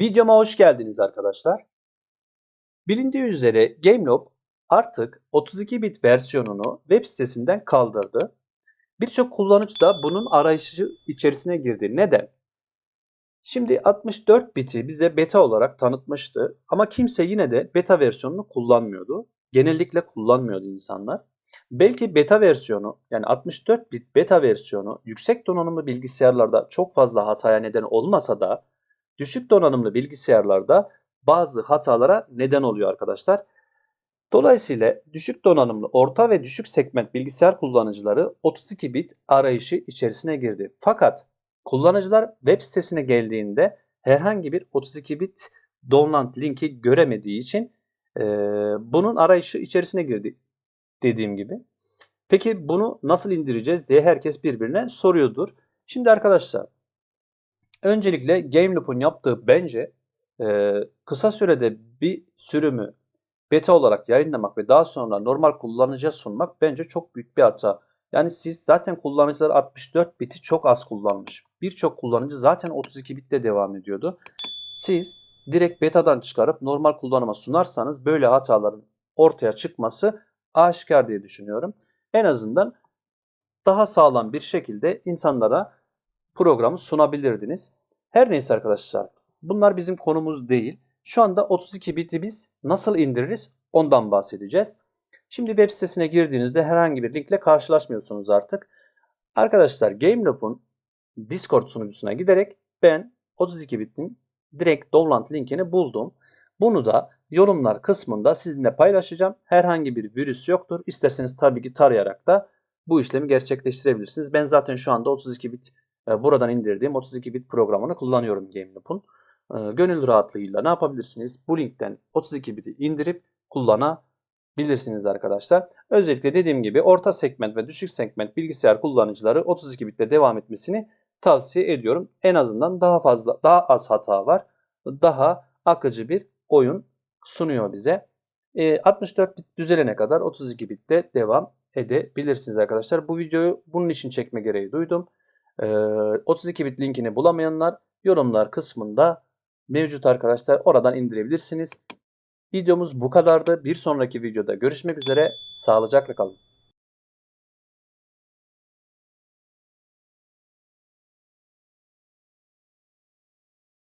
Videoma hoş geldiniz arkadaşlar. Bilindiği üzere Gamelob artık 32 bit versiyonunu web sitesinden kaldırdı. Birçok kullanıcı da bunun arayışı içerisine girdi. Neden? Şimdi 64 biti bize beta olarak tanıtmıştı ama kimse yine de beta versiyonunu kullanmıyordu. Genellikle kullanmıyordu insanlar. Belki beta versiyonu yani 64 bit beta versiyonu yüksek donanımlı bilgisayarlarda çok fazla hataya neden olmasa da düşük donanımlı bilgisayarlarda bazı hatalara neden oluyor arkadaşlar. Dolayısıyla düşük donanımlı orta ve düşük segment bilgisayar kullanıcıları 32 bit arayışı içerisine girdi. Fakat kullanıcılar web sitesine geldiğinde herhangi bir 32 bit download linki göremediği için e, bunun arayışı içerisine girdi dediğim gibi. Peki bunu nasıl indireceğiz diye herkes birbirine soruyordur. Şimdi arkadaşlar öncelikle Gameloop'un yaptığı bence e, kısa sürede bir sürümü beta olarak yayınlamak ve daha sonra normal kullanıcıya sunmak bence çok büyük bir hata. Yani siz zaten kullanıcılar 64 biti çok az kullanmış. Birçok kullanıcı zaten 32 bitte devam ediyordu. Siz direkt betadan çıkarıp normal kullanıma sunarsanız böyle hataların ortaya çıkması aşikar diye düşünüyorum. En azından daha sağlam bir şekilde insanlara programı sunabilirdiniz. Her neyse arkadaşlar bunlar bizim konumuz değil. Şu anda 32 biti biz nasıl indiririz ondan bahsedeceğiz. Şimdi web sitesine girdiğinizde herhangi bir linkle karşılaşmıyorsunuz artık. Arkadaşlar Gameloop'un Discord sunucusuna giderek ben 32 bitin direkt download linkini buldum. Bunu da yorumlar kısmında sizinle paylaşacağım. Herhangi bir virüs yoktur. İsterseniz tabii ki tarayarak da bu işlemi gerçekleştirebilirsiniz. Ben zaten şu anda 32 bit buradan indirdiğim 32 bit programını kullanıyorum Gameloop'un. E, gönül rahatlığıyla ne yapabilirsiniz? Bu linkten 32 biti indirip kullanabilirsiniz arkadaşlar. Özellikle dediğim gibi orta segment ve düşük segment bilgisayar kullanıcıları 32 bitle devam etmesini tavsiye ediyorum. En azından daha fazla daha az hata var. Daha akıcı bir oyun sunuyor bize. E, 64 bit düzelene kadar 32 bitte devam edebilirsiniz arkadaşlar. Bu videoyu bunun için çekme gereği duydum. E, 32 bit linkini bulamayanlar yorumlar kısmında mevcut arkadaşlar. Oradan indirebilirsiniz. Videomuz bu kadardı. Bir sonraki videoda görüşmek üzere. Sağlıcakla kalın.